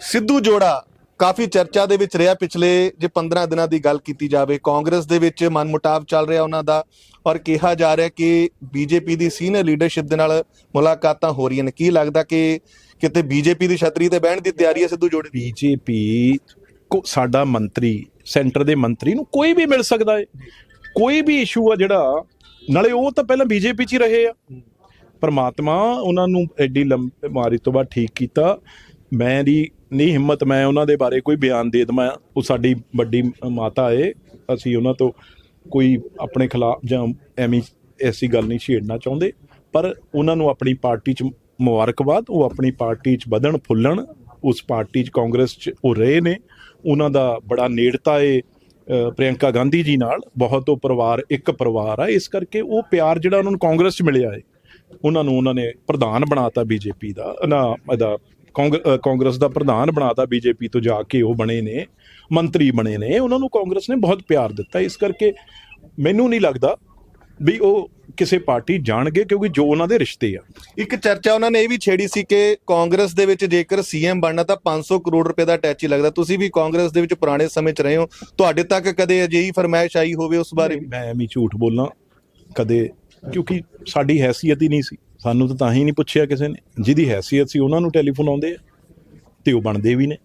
ਸਿੱਧੂ ਜੋੜਾ ਕਾਫੀ ਚਰਚਾ ਦੇ ਵਿੱਚ ਰਿਹਾ ਪਿਛਲੇ ਜੇ 15 ਦਿਨਾਂ ਦੀ ਗੱਲ ਕੀਤੀ ਜਾਵੇ। ਕਾਂਗਰਸ ਦੇ ਵਿੱਚ ਮਨਮੁਟਾਵ ਚੱਲ ਰਿਹਾ ਉਹਨਾਂ ਦਾ ਔਰ ਕਿਹਾ ਜਾ ਰਿਹਾ ਕਿ ਬੀਜੇਪੀ ਦੀ ਸੀਨੀਅਰ ਲੀਡਰਸ਼ਿਪ ਦੇ ਨਾਲ ਮੁਲਾਕਾਤਾਂ ਹੋ ਰਹੀਆਂ ਨੇ। ਕੀ ਲੱਗਦਾ ਕਿ ਕਿਤੇ ਬੀਜੇਪੀ ਦੀ ਛਤਰੀ ਤੇ ਬਹਿਣ ਦੀ ਤਿਆਰੀ ਹੈ ਸਿੱਧੂ ਜੋੜੇ ਬੀਜੇਪੀ ਕੋ ਸਾਡਾ ਮੰਤਰੀ, ਸੈਂਟਰ ਦੇ ਮੰਤਰੀ ਨੂੰ ਕੋਈ ਵੀ ਮਿਲ ਸਕਦਾ ਹੈ ਕੋਈ ਵੀ ਇਸ਼ੂ ਆ ਜਿਹੜਾ, ਨਾਲੇ ਉਹ ਤਾਂ ਪਹਿਲਾਂ ਬੀਜੇਪੀ 'ਚ ਹੀ ਰਹੇ ਆ। ਪਰਮਾਤਮਾ ਉਹਨਾਂ ਨੂੰ ਐਡੀ ਲੰਬੀ ਬਿਮਾਰੀ ਤੋਂ ਬਾਅਦ ਠੀਕ ਕੀਤਾ। ਮੈਂ ਦੀ ਨਹੀਂ ਹਿੰਮਤ ਮੈਂ ਉਹਨਾਂ ਦੇ ਬਾਰੇ ਕੋਈ ਬਿਆਨ ਦੇ ਦਵਾਂ। ਉਹ ਸਾਡੀ ਵੱਡੀ ਮਾਤਾ ਏ। ਅਸੀਂ ਉਹਨਾਂ ਤੋਂ ਕੋਈ ਆਪਣੇ ਖਿਲਾਫ ਜਾਂ ਐਵੇਂ ਐਸੀ ਗੱਲ ਨਹੀਂ ਛੇੜਨਾ ਚਾਹੁੰਦੇ। ਪਰ ਉਹਨਾਂ ਨੂੰ ਆਪਣੀ ਪਾਰਟੀ 'ਚ ਮੁਬਾਰਕਬਾਦ ਉਹ ਆਪਣੀ ਪਾਰਟੀ 'ਚ ਵਧਣ ਫੁੱਲਣ ਉਸ ਪਾਰਟੀ 'ਚ ਕਾਂਗਰਸ 'ਚ ਉਹ ਰਹੇ ਨੇ। ਉਹਨਾਂ ਦਾ ਬੜਾ ਨੇੜਤਾ ਏ ਅ, ਪ੍ਰਿਯੰਕਾ ਗਾਂਧੀ ਜੀ ਨਾਲ। ਬਹੁਤ ਉਹ ਪਰਿਵਾਰ ਇੱਕ ਪਰਿਵਾਰ ਆ। ਇਸ ਕਰਕੇ ਉਹ ਪਿਆਰ ਜਿਹੜਾ ਉਹਨਾਂ ਨੂੰ ਕਾਂਗਰਸ 'ਚ ਮਿਲਿਆ ਏ ਉਹਨਾਂ ਨੂੰ ਉਹਨਾਂ ਨੇ ਪ੍ਰਧਾਨ ਬਣਾਤਾ ਬੀਜੇਪੀ ਦਾ। ਨਾ ਇਹਦਾ ਕਾਂਗ- ਅ, ਕਾਂਗਰਸ ਦਾ ਪ੍ਰਧਾਨ ਬਣਾਤਾ ਬੀਜੇਪੀ ਤੋਂ ਜਾ ਕੇ ਉਹ ਬਣੇ ਨੇ ਮੰਤਰੀ ਬਣੇ ਨੇ ਉਹਨਾਂ ਨੂੰ ਕਾਂਗਰਸ ਨੇ ਬਹੁਤ ਪਿਆਰ ਦਿੱਤਾ। ਇਸ ਕਰਕੇ ਮੈਨੂੰ ਨਹੀਂ ਲੱਗਦਾ ਵੀ ਉਹ ਕਿਸੇ ਪਾਰਟੀ ਜਾਣਗੇ ਕਿਉਂਕਿ ਜੋ ਉਹਨਾਂ ਦੇ ਰਿਸ਼ਤੇ ਆ। ਇੱਕ ਚਰਚਾ ਉਹਨਾਂ ਨੇ ਇਹ ਵੀ ਛੇੜੀ ਸੀ ਕਿ ਕਾਂਗਰਸ ਦੇ ਵਿੱਚ ਜੇਕਰ ਸੀਐਮ ਬਣਨਾ ਤਾਂ 500 ਕਰੋੜ ਰੁਪਏ ਦਾ ਟੈਚ ਹੀ ਲੱਗਦਾ। ਤੁਸੀਂ ਵੀ ਕਾਂਗਰਸ ਦੇ ਵਿੱਚ ਪੁਰਾਣੇ ਸਮੇਂ 'ਚ ਰਹੇ ਹੋ। ਤੁਹਾਡੇ ਤੱਕ ਕਦੇ ਅਜਿਹੀ ਫਰਮਾਇਸ਼ ਆਈ ਹੋਵੇ ਉਸ ਬਾਰੇ ਵੀ? ਮੈਂ ਐਵੇਂ ਝੂਠ ਬੋਲਾਂ ਕਦੇ ਕਿਉਂਕਿ ਸਾਡੀ ਹੈਸੀਅਤ ਹੀ ਨਹੀਂ ਸੀ। ਸਾਨੂੰ ਤਾਂ ਤਾਂ ਹੀ ਨਹੀਂ ਪੁੱਛਿਆ ਕਿਸੇ ਨੇ। ਜਿਹਦੀ ਹੈਸੀਅਤ ਸੀ, ਉਹਨਾਂ ਨੂੰ ਟੈਲੀਫੋਨ ਆਉਂਦੇ ਆ, ਤੇ ਉਹ ਬਣਦੇ ਵੀ ਨੇ।